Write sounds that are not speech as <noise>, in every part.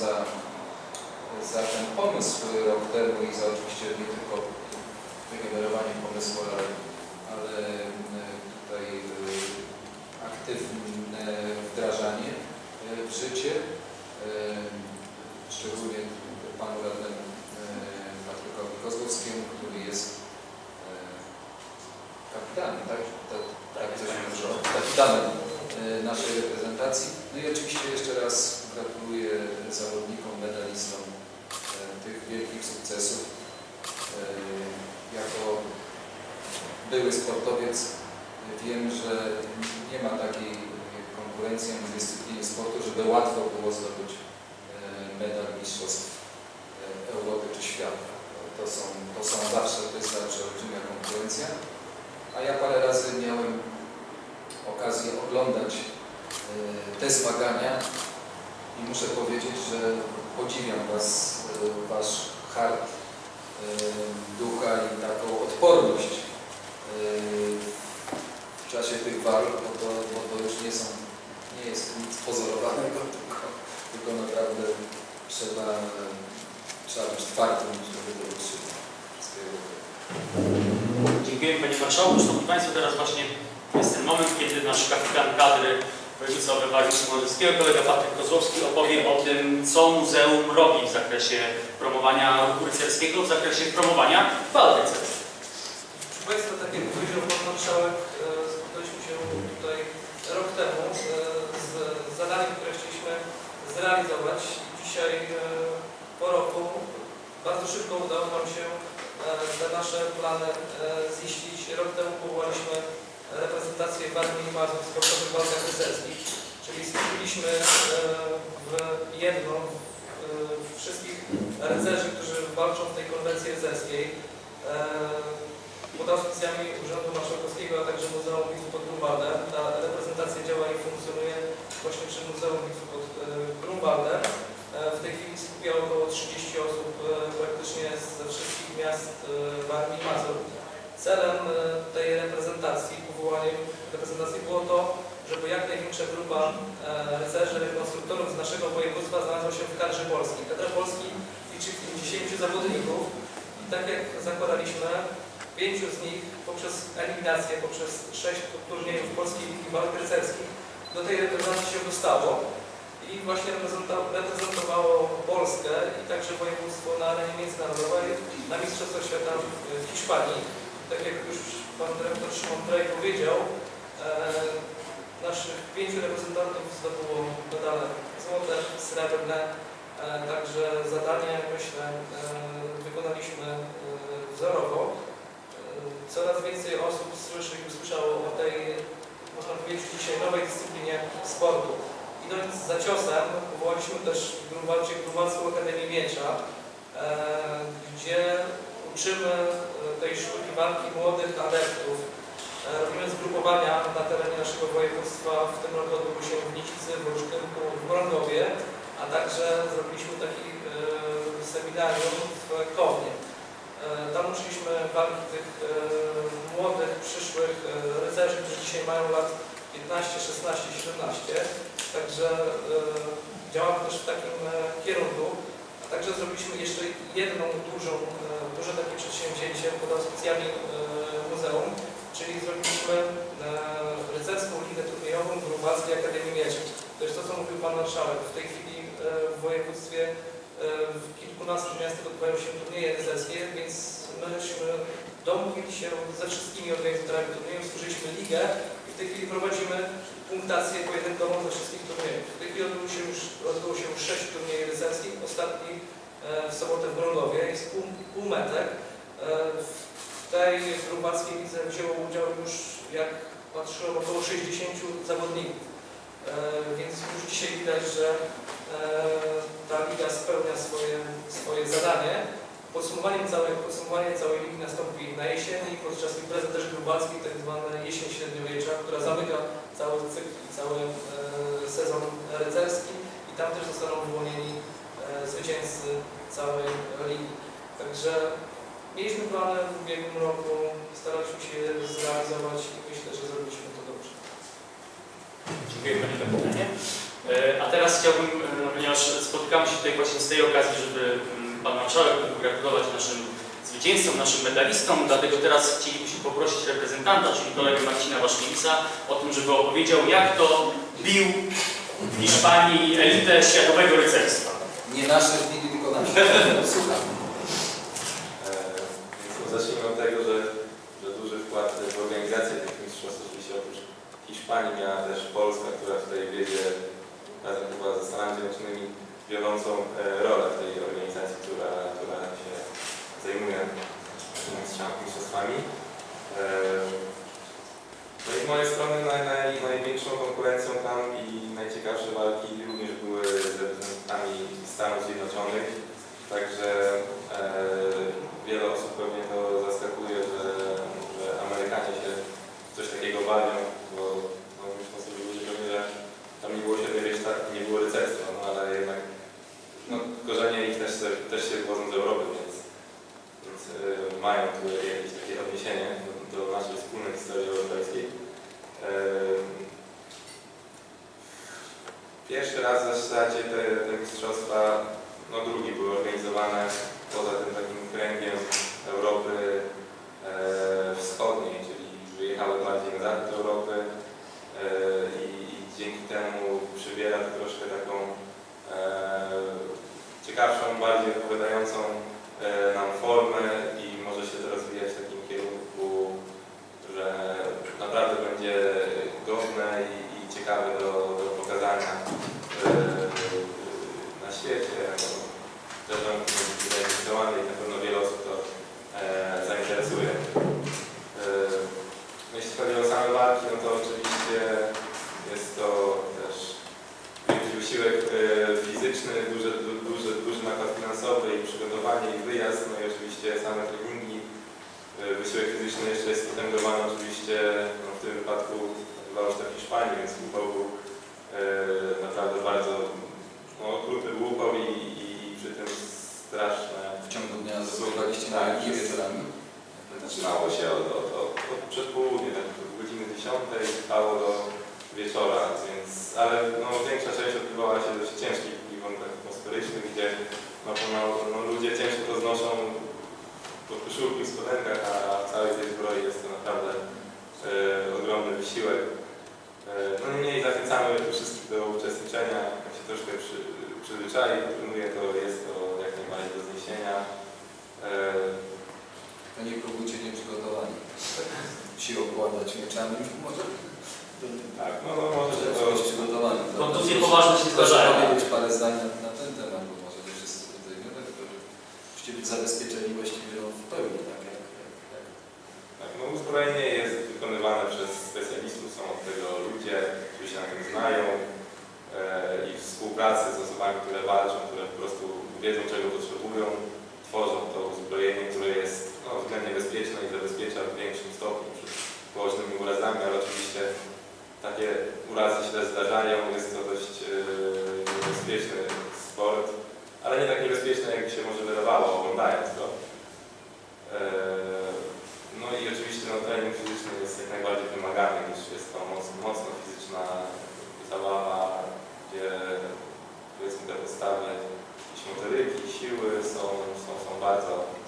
za, za ten pomysł rok temu i za oczywiście nie tylko wygenerowanie pomysłu, ale, ale e, tutaj e, aktywne wdrażanie w życie. Szczególnie panu radnemu Patrykowi Kozłowskiemu, który jest kapitanem, tak? Tak, tak coś nazywa. Kapitanem naszej reprezentacji. No i oczywiście jeszcze raz gratuluję zawodnikom, medalistom e, tych wielkich sukcesów. E, Jako były sportowiec wiem, że nie ma takiej konkurencji w dyscyplinie sportu, żeby łatwo było zdobyć e, medal mistrzostw Europy czy świata. To są, to są zawsze, to jest zawsze olbrzymia konkurencja. A ja parę razy miałem okazję oglądać te zmagania i muszę powiedzieć, że podziwiam Was, e, Wasz hart e, ducha i taką odporność e, w czasie tych walk, bo to, bo to już nie są, nie jest nic pozorowanego, <laughs> tylko, tylko naprawdę trzeba, trzeba być twardym, żeby to utrzymać. Dziękuję Panie Marszałku. Szanowni Państwo, teraz właśnie jest ten moment, kiedy nasz kapitan kadry województwa województwa Morzyskiego, kolega Patryk Kozłowski opowie o tym, co muzeum robi w zakresie promowania rycerskiego, w zakresie promowania walk rycerskich. Proszę Państwa, tak jak powiedział Pan Marszałek, e, spotkaliśmy się tutaj rok temu e, z zadaniem, które chcieliśmy zrealizować. Dzisiaj e, po roku bardzo szybko udało nam się te nasze plany ziścić. Rok temu powołaliśmy reprezentację Warmii i Mazur w sportowych walkach rycerskich, czyli skupiliśmy e, w jedno e, wszystkich rycerzy, którzy walczą w tej konwencji rycerskiej. E, pod auspicjami Urzędu Marszałkowskiego, a także Muzeum Bitwy pod Grunwaldem. Ta reprezentacja działa i funkcjonuje właśnie przy Muzeum Bitwy pod Grunwaldem. W tej chwili skupia około 30 osób praktycznie ze wszystkich miast Warmii i Mazur. Celem e, tej reprezentacji, powołaniem reprezentacji było to, żeby jak największa grupa e, rycerzy, rekonstruktorów z naszego województwa znalazła się w kadrze polskiej. Kadra Polski liczy 50 zawodników i tak jak zakładaliśmy, Pięciu z nich poprzez eliminację, poprzez sześć turniejów polskiej ligi walk rycerskich do tej reprezentacji się dostało i właśnie reprezentowało Polskę i także województwo na arenie międzynarodowej na Mistrzostwach Świata w Hiszpanii. Tak jak już Pan Dyrektor Szymon Trej powiedział, e, naszych pięciu reprezentantów zdobyło medale złote, srebrne, e, także zadanie, myślę, e, wykonaliśmy e, wzorowo. Coraz więcej osób słyszy i usłyszało o tej, można powiedzieć, dzisiaj nowej dyscyplinie sportu. Idąc za ciosem, powołaliśmy też w Grunwaldzie Grunwaldzką Akademię Miecza, e, gdzie uczymy e, tej sztuki walki młodych adeptów. E, robimy zgrupowania na terenie naszego województwa. W tym roku odbyły się w Nicicy, w Olsztynku, w Mrągowie, a także zrobiliśmy taki e, seminarium w Kownie. E, Tam uczyliśmy walki tych e, młodych, przyszłych e, rycerzy, którzy dzisiaj mają lat 15, 16, 17. Także e, działamy też w takim e, kierunku. A także zrobiliśmy jeszcze jedną dużą, e, duże takie przedsięwzięcie pod auspicjami e, muzeum, czyli zrobiliśmy e, rycerską ligę turniejową w Grunwaldzkiej Akademii Mieczy. To jest to, co mówił Pan Marszałek. W tej chwili e, w województwie w kilkunastu miastach odbywają się turnieje rycerskie, więc myśmy domówili się ze wszystkimi organizatorami turniejów, stworzyliśmy ligę i w tej chwili prowadzimy punktację pojedynkową ze wszystkich turniejów. W tej chwili odbyło się już, odbyło się już sześć turniejów rycerskich, ostatni w sobotę w Mrągowie, jest pół, półmetek. E, W tej grubackiej lidze wzięło udział już, jak patrzyłem, około 60 zawodników. E, Więc już dzisiaj widać, że e, ta liga spełnia swoje, swoje zadanie. Podsumowanie całej, podsumowanie całej ligi nastąpi na jesieni podczas imprezy też grubackiej, tak zwana jesień średniowiecza, która zamyka cały cykl i cały e, sezon rycerski i tam też zostaną wyłonieni e, zwycięzcy całej ligi. Także mieliśmy plany w ubiegłym roku, staraliśmy się je zrealizować i myślę, że zrobiliśmy to dobrze. Dziękuję Panie Kapitanie. E, A teraz chciałbym e, ponieważ spotykamy się tutaj właśnie z tej okazji, żeby mm, Pan Marszałek mógł gratulować naszym zwycięzcom, naszym medalistom, dlatego teraz chcielibyśmy poprosić reprezentanta, czyli kolegę Marcina Waszkiewicza, o tym, żeby opowiedział, jak to bił w Hiszpanii elitę światowego rycerstwa. Nie nasze winy, tylko nasze. Słucham. E, zacznijmy od tego, że, że duży wkład w organizację tych mistrzostw oczywiście oprócz Hiszpanii miała też Polska, która w tej wiedzie razem chyba ze Stanami Zjednoczonymi wiodącą e, rolę w tej organizacji, która, która się zajmuje mistrzostwami. No z mojej strony naj, naj, największą konkurencją tam i najciekawsze walki również były z reprezentantami Stanów Zjednoczonych. Także e, wiele osób pewnie to zaskakuje, że, że Amerykanie się coś takiego bawią, bo no, myślę sobie ludzie pewnie, że tam nie było średniowiecza, nie było rycerstwa, no ale jednak no, korzenie ich też, się- też się wywodzą z Europy, więc, więc e, mają tu jakieś takie odniesienie do, naszej wspólnej historii europejskiej. E, Pierwszy raz w zasadzie te, te mistrzostwa no drugi były organizowane poza tym takim kręgiem Europy e, Wschodniej, czyli wyjechały bardziej na zachód Europy e, i, i dzięki temu przybiera to troszkę taką ciekawszą, bardziej odpowiadającą nam formę świecie. No, Zresztą zainteresowany i na pewno wiele osób to e, zainteresuje. E, no jeśli chodzi o same walki, no to oczywiście jest to też wysiłek e, fizyczny, duży, du, duży, duży nakład finansowy i przygotowanie i wyjazd, no i oczywiście same treningi. E, Wysiłek fizyczny jeszcze jest potęgowany oczywiście, no w tym wypadku odbywało w Hiszpanii, więc upał był e, naprawdę bardzo no, okrutny był upał i, i, przy tym straszne. W ciągu dnia zdobywaliście na Tak, jakie wieczorami? Zaczynało się od, od, od, od przedpołudnia, od godziny 10 trwało do wieczora, więc, ale no, większa część odbywała się w dość ciężkich warunkach atmosferycznych, gdzie no, no, ludzie ciężko to znoszą po koszulku i spodenkach, a w całej tej zbroi jest to naprawdę e, ogromny wysiłek. E, no niemniej zachęcamy wszystkich do uczestniczenia, jak się troszkę przy, przyzwyczai, trenuje, to jest to jak najbardziej do zniesienia. E, To nie próbujcie nieprzygotowani. Się okładać mieczami może? tak, no, no może to... być przygotowany. Kontuzje poważne się zdarzają. powiedzieć parę zdań na, na ten temat, bo może nie wszyscy tutaj tylko że musicie być zabezpieczeni właściwie w pełni, tak jak, jak, jak Tak, no uzbrojenie bardzo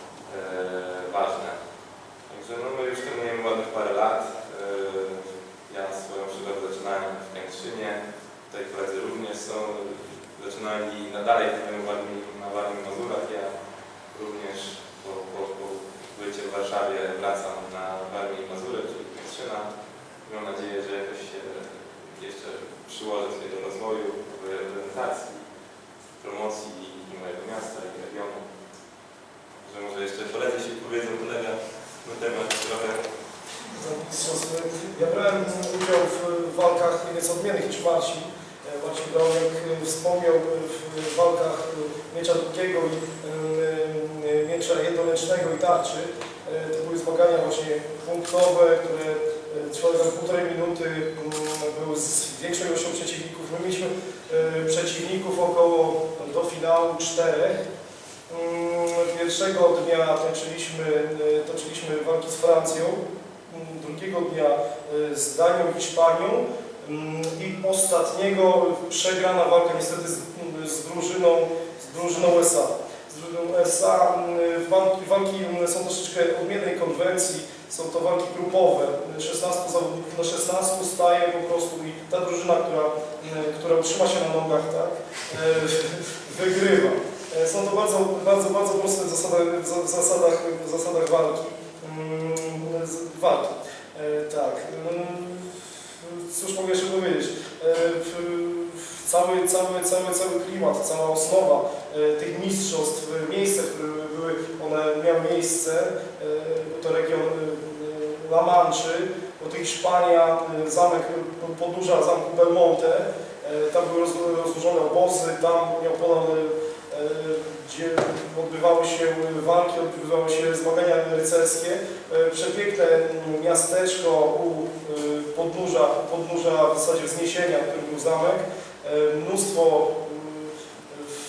Marcin Broniek e, wspomniał w walkach e, miecza długiego i miecza jednoręcznego i tarczy. To były zmagania właśnie punktowe, które trwały tam półtorej minuty, mm, były z większą ilością przeciwników. My mieliśmy przeciwników około do finału czterech. Mm, Pierwszego dnia toczyliśmy, toczyliśmy walki z Francją, mm, drugiego dnia z Danią i Hiszpanią i ostatniego przegrana walka niestety z, z USA. Z drużyną USA mm, walki, walki są troszeczkę odmiennej konwencji, są to walki grupowe. 16 zawodników na 16 staje po prostu i ta drużyna, która, mm, która utrzyma się na nogach, tak, e, <laughs> wygrywa. E, Są to bardzo, bardzo, bardzo proste zasady, w zasadach, w zasadach walki. Mm, z- Walki. E, Tak. Cóż mogę jeszcze powiedzieć? Cały, cały, cały, cały klimat, cała osnowa e, tych mistrzostw, e, miejsca, w których były, one miały miejsce, e, to region e, La Manche, do tej Hiszpania, zamek podnóża zamku Belmonte, tam były roz- rozłożone obozy, tam Neapolan, e, gdzie odbywały się walki, odbywały się zmagania rycerskie. E, Przepiękne miasteczko u e, podnóża, podnóża w zasadzie wzniesienia, którym był zamek. E, Mnóstwo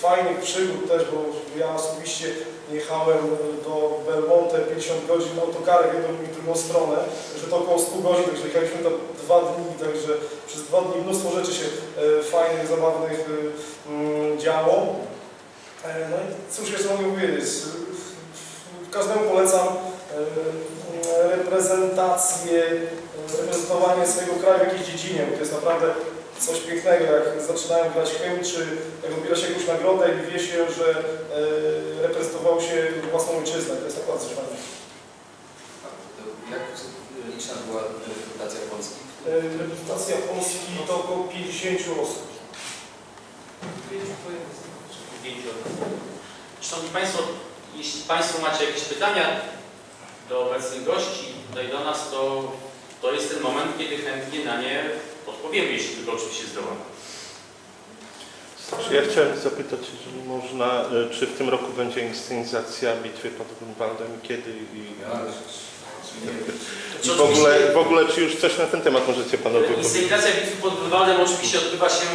fajnych przygód też, bo ja osobiście jechałem do Belmonte 50 godzin autokarem w jedną i drugą stronę, że to około 100 godzin, także jechaliśmy tam dwa dni, także przez dwa dni mnóstwo rzeczy się fajnych, zabawnych działo. No i cóż jeszcze mogę powiedzieć? Każdemu polecam e, reprezentację, e, reprezentowanie swojego kraju w jakiejś dziedzinie, bo to jest naprawdę coś pięknego, jak zaczynają grać chemii, czy jak odbiera się jakąś nagrodę i wie się, że e, reprezentował się własną ojczyznę. To jest naprawdę coś fajnego. Jak liczna była reprezentacja Polski? Reprezentacja Polski to około 50 osób. Pięciu województw. Szanowni Państwo, jeśli Państwo macie jakieś pytania do obecnych gości, tutaj do nas, to to jest ten moment, kiedy chętnie na nie odpowiemy, jeśli tylko oczywiście zdołamy. Ja chciałem zapytać, jeżeli można, e, czy w tym roku będzie inscenizacja bitwy pod Grunwaldem, kiedy i, Ja, i w, ogóle, w ogóle czy już coś na ten temat możecie Panowie powiedzieć? Inscenizacja bitwy pod Grunwaldem oczywiście odbywa się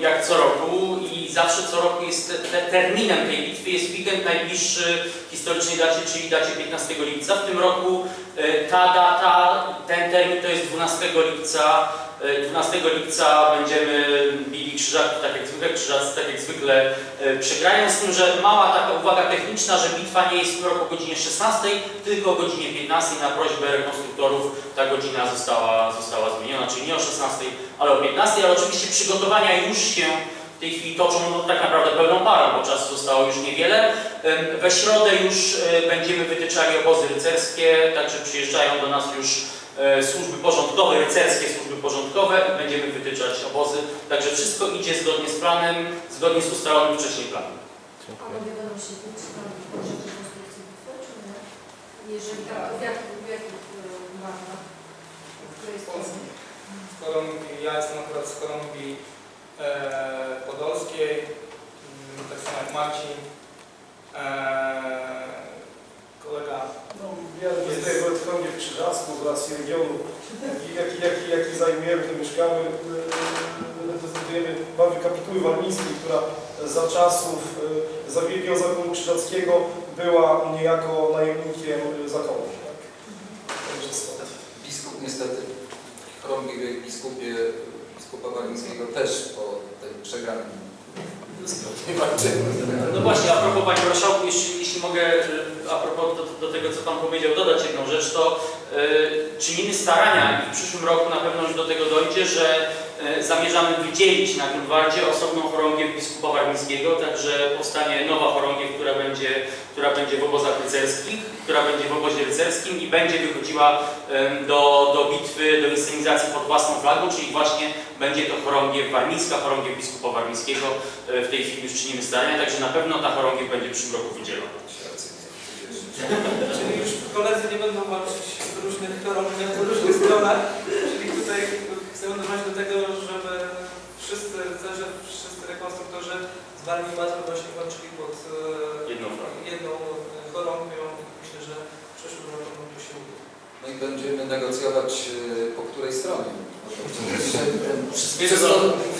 jak co roku i zawsze co roku jest te, terminem tej bitwy jest weekend najbliższy historycznej dacie, czyli dacie 15 lipca. W tym roku e, ta data, ten termin to jest 12 lipca. E, 12 lipca będziemy bili krzyżaki, tak jak zwykle, krzyżacy tak jak zwykle. E, przegrają, z tym, że mała taka uwaga techniczna, że bitwa nie jest w roku o godzinie 16, tylko o godzinie 15 na prośbę rekonstruktorów ta godzina została, została zmieniona, czyli nie o 16, ale o 15, ale oczywiście przygotowania już się w tej chwili toczą no, tak naprawdę pełną parą, bo czasu zostało już niewiele. We środę już e, będziemy wytyczali obozy rycerskie, także przyjeżdżają do nas już e, służby porządkowe, rycerskie służby porządkowe i będziemy wytyczać obozy. Także wszystko idzie zgodnie z planem, zgodnie z ustalonym wcześniej planem. Panowie będą się wytrzymali w procesie konstrukcji bitwy, czy nie? Jeżeli tak, to w jakich, w jakich e, barwach? W której stronie? W Kolumbii, ja jestem akurat z Kolumbii e, Podolskiej, mm, tak samo jak Marcin. E, kolega No, ja reprezentuję Wojtkowie w Krzyżacku z racji regionu, jaki, jaki, jaki, jaki zajmujemy, to mieszkamy. e, Reprezentujemy barwy kapituły walnickiej, która za czasów e, zabiegu zakonu krzyżackiego była niejako najemnikiem e, zakonu. Tak? Także stąd. Biskup niestety, chorągiwie biskupie, biskupa Walińskiego też po tej walczymy. No właśnie, a propos Panie Marszałku, jeśli, jeśli mogę y, a propos do, do tego, co Pan powiedział, dodać jedną rzecz, to y, czynimy starania i w przyszłym roku na pewno już do tego dojdzie, że zamierzamy wydzielić na Grunwaldzie osobną chorągiew biskupa warmińskiego, także powstanie nowa chorągiew, która będzie, która będzie w obozach rycerskich, która będzie w obozie rycerskim i będzie wychodziła do, do bitwy, do inscenizacji pod własną flagą, czyli właśnie będzie to chorągiew warmińska, chorągiew biskupa warmińskiego. Y, W tej chwili już czynimy starania, także na pewno ta chorągiew będzie w przyszłym roku wydzielona. Czyli już koledzy nie będą walczyć w różnych chorobach, po różnych stronach. Czyli tutaj chcemy dążyć do tego, żeby wszyscy rycerze, wszyscy rekonstruktorzy z Walni Mazur właśnie walczyli pod e, Jedną jedną e, chorągwią. Myślę, że w przyszłym roku to się uda. No i będziemy negocjować e, po której stronie. Wszystko,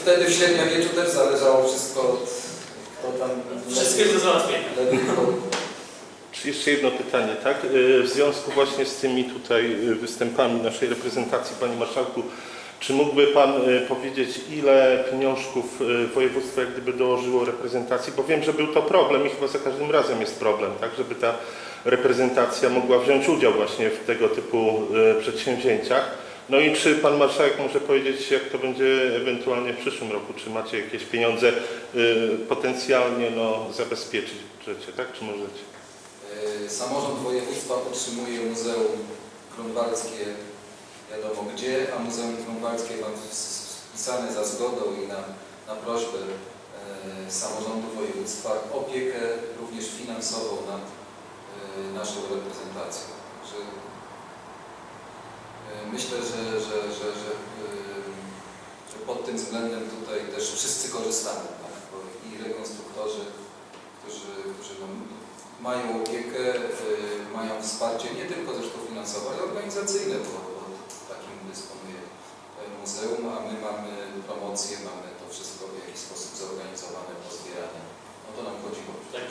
wtedy w średniowieczu też zależało wszystko od kto tam wszystkie do załatwienia. jeszcze jedno pytanie, tak? W związku właśnie z tymi tutaj występami naszej reprezentacji, Panie Marszałku, Czy mógłby Pan e, powiedzieć, ile pieniążków e, województwo jak gdyby dołożyło reprezentacji? Bo wiem, że był to problem i chyba za każdym razem jest problem, tak, żeby ta reprezentacja mogła wziąć udział właśnie w tego typu e, przedsięwzięciach. No i czy Pan Marszałek może powiedzieć, jak to będzie ewentualnie w przyszłym roku? Czy macie jakieś pieniądze y, potencjalnie no, zabezpieczyć w budżecie, tak? Czy możecie? E, Samorząd województwa otrzymuje Muzeum Grunwaldzkie wiadomo gdzie, a Muzeum Grunwaldzkie mam spisane za zgodą i na, na prośbę e, samorządu województwa opiekę również finansową nad e, naszą reprezentacją. Że, e, myślę, że, że, że, że, e, że pod tym względem tutaj też wszyscy korzystamy, tak? I rekonstruktorzy, którzy, którzy no, mają opiekę, y, mają wsparcie nie tylko zresztą finansowe, ale organizacyjne, bo, dysponuje muzeum, a my mamy promocję, mamy to wszystko w jakiś sposób zorganizowane, pozbierane. O to nam chodziło. Tak,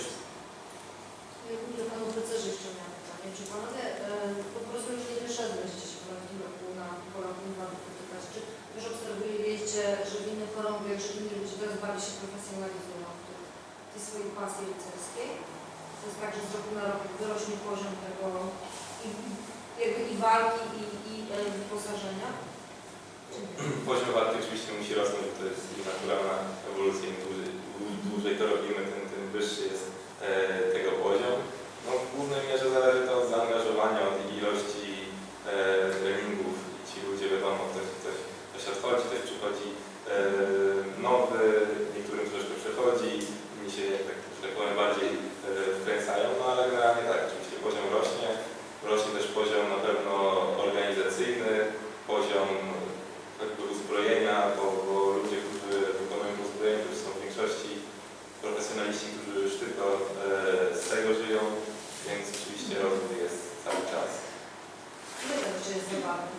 Ja do Panu profesorze jeszcze miałam pytanie. Czy Panowie, e, po prostu już nie będziecie się w tym roku na polach inwalidów spotykać, czy już obserwujecie, że w innych chorągwiach, że inni ludzie teraz bardziej się profesjonalizują w tej- tej swojej pasji rycerskiej? To jest tak, że z roku na rok wyrośnie poziom tego i, jakby i walki, i, i e, wyposażenia? Poziom walki oczywiście musi rosnąć, to jest naturalna ewolucja. Im dłużej, dłu- dłużej to robimy, tym, tym wyższy jest e, tego poziom. No, w głównej mierze zależy to od zaangażowania, od ilości e, treningów. Ci ludzie wiadomo, ktoś, ktoś, ktoś odchodzi, ktoś przychodzi e, nowy, niektórym troszkę przechodzi, inni się, tak, że tak powiem, bardziej e, wkręcają, no ale generalnie tak, oczywiście poziom rośnie. Rośnie też poziom na pewno organizacyjny, poziom jakby uzbrojenia, bo, bo ludzie, którzy wykonują to uzbrojenie, to są w większości profesjonaliści, którzy już tylko e, z tego żyją, więc oczywiście rozwój jest cały czas. Nie wiem, czy jest zabawne.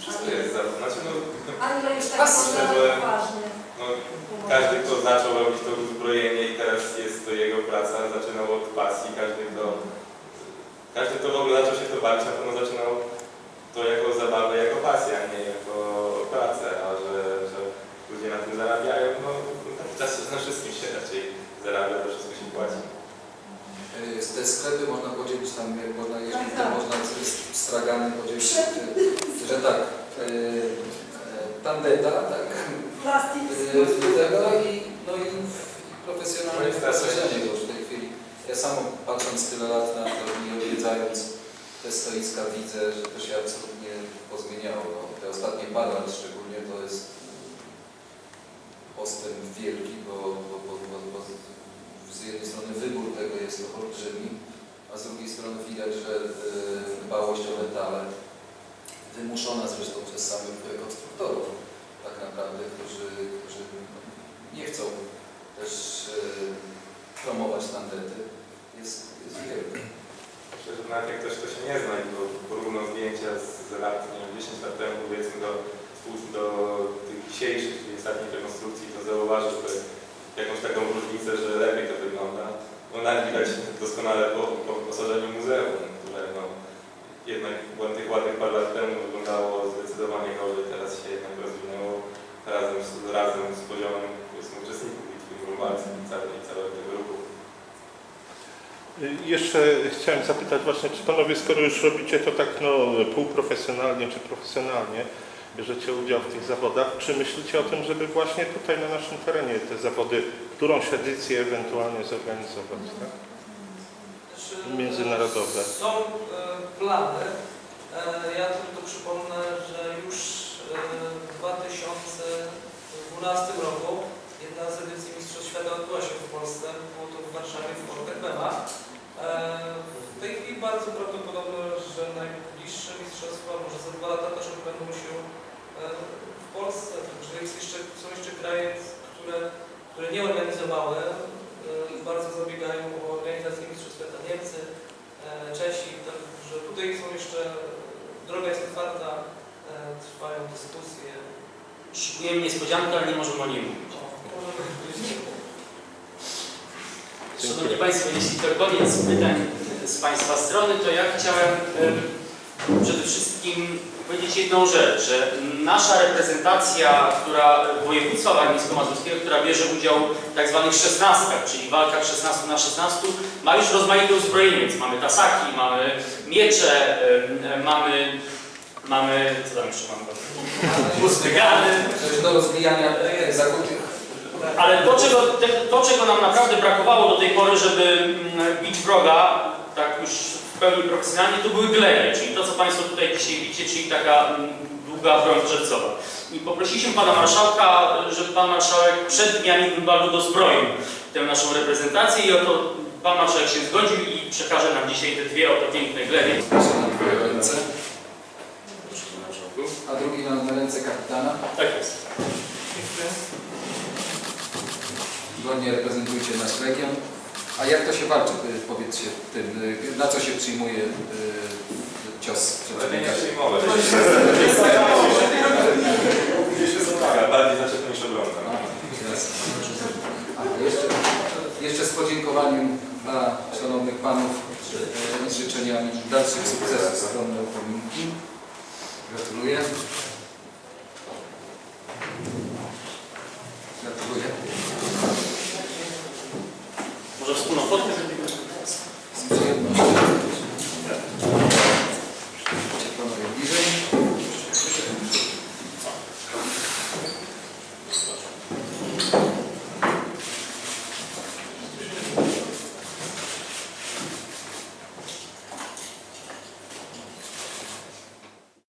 Wszystko jest za znaczy no, Ale no już tak Myślę, że- poważnie. no, każdy, kto zaczął robić to uzbrojenie i teraz jest to jego praca, zaczynał od pasji, każdy, kto każdy, kto w ogóle zaczął się to bawić, na pewno zaczynał to jako zabawę, jako pasję, a nie jako pracę, a że, że ludzie na tym zarabiają, no tak w czasie na wszystkim się raczej zarabia, to wszystko się płaci. Y, Te sklepy można podzielić tam, jak można, jeśli Tak, to tak. można z- stragany podzielić, że, <laughs> że tak, y, y, tandeta, tak, Plastik. y, tego i, no i, profesjonalne No i starsze. wyposażenie, bo już w tej chwili, ja sam patrząc tyle lat na to i odwiedzając te stoiska widzę, że to się absolutnie pozmieniało. No, te ostatnie parę lat szczególnie to jest postęp wielki, bo, bo, bo, bo, bo z jednej strony wybór tego jest olbrzymi, a z drugiej strony widać, że e, dbałość o detale wymuszona zresztą przez samych rekonstruktorów tak naprawdę, którzy, którzy nie chcą też e, promować tandety, jest, jest wielka. Myślę, nawet jak ktoś to się nie zna i bo porównał zdjęcia z, lat, nie wiem, 10 lat temu powiedzmy do, do tych dzisiejszych, czyli ostatnich rekonstrukcji, to zauważył że jakąś taką różnicę, że lepiej to wygląda. Bo nawet widać doskonale po, po wyposażeniu muzeum, które no, jednak tych ładnych parę lat temu wyglądało zdecydowanie gorzej, teraz się jednak rozwinęło razem z, razem z poziomem uczestników bitwy grunwaldzkiej i całego, całego tego ruchu. Y, Jeszcze chciałem zapytać właśnie, czy Panowie, skoro już robicie to tak no, półprofesjonalnie czy profesjonalnie, bierzecie udział w tych zawodach, czy myślicie o tym, żeby właśnie tutaj na naszym terenie te zawody, którąś edycję ewentualnie zorganizować, tak? Międzynarodowe. Są e, plany. E, ja tylko przypomnę, że już e, w 2012 roku jedna z edycji Mistrzostw Świata odbyła się w Polsce, było to w Warszawie, w. E, w tej chwili bardzo prawdopodobne, że najbliższe mistrzostwa, może za dwa lata też odbędą się w Polsce, także jest jeszcze, są jeszcze kraje, które, które nie organizowały e, i bardzo zabiegają o organizację Mistrzostw Świata Niemcy, e, Czesi, także tutaj są jeszcze, droga jest otwarta, e, trwają dyskusje. Szykujemy niespodziankę, ale nie możemy o niej mówić. Szanowni Państwo, jeśli to koniec pytań z Państwa strony, to ja chciałem em, przede wszystkim powiedzieć jedną rzecz, że nasza reprezentacja, która województwa warmińsko-mazurskiego, która bierze udział w tak zwanych szesnastkach, czyli walkach 16 na 16, ma już rozmaite uzbrojenie, więc mamy tasaki, mamy miecze, mamy, mamy, co tam jeszcze mamy? Pustygany, do rozwijania zakutych ale to czego, te, to, czego nam naprawdę brakowało do tej pory, żeby mm, bić wroga, tak już w pełni profesjonalnie, to były glebie, czyli to, co Państwo tutaj dzisiaj widzicie, czyli taka mm, długa broń drzewcowa. I poprosiliśmy Pana Marszałka, żeby Pan Marszałek przed dniami Grunwaldu dozbroił tę naszą reprezentację i oto Pan Marszałek się zgodził i przekaże nam dzisiaj te dwie oto piękne glebie. Proszę na dwoje ręce, a drugi na, na ręce kapitana. Tak jest. Zgodnie reprezentujcie nasz region. A jak to się walczy? Y, Powiedzcie tym, y, na co się przyjmuje y, cios nie przeciwnika? przejmować. Tak, bardziej zaczepny niż jeszcze, jeszcze z podziękowaniem dla szanownych panów y, i z życzeniami dalszych sukcesów stronne upominki. Gratuluję.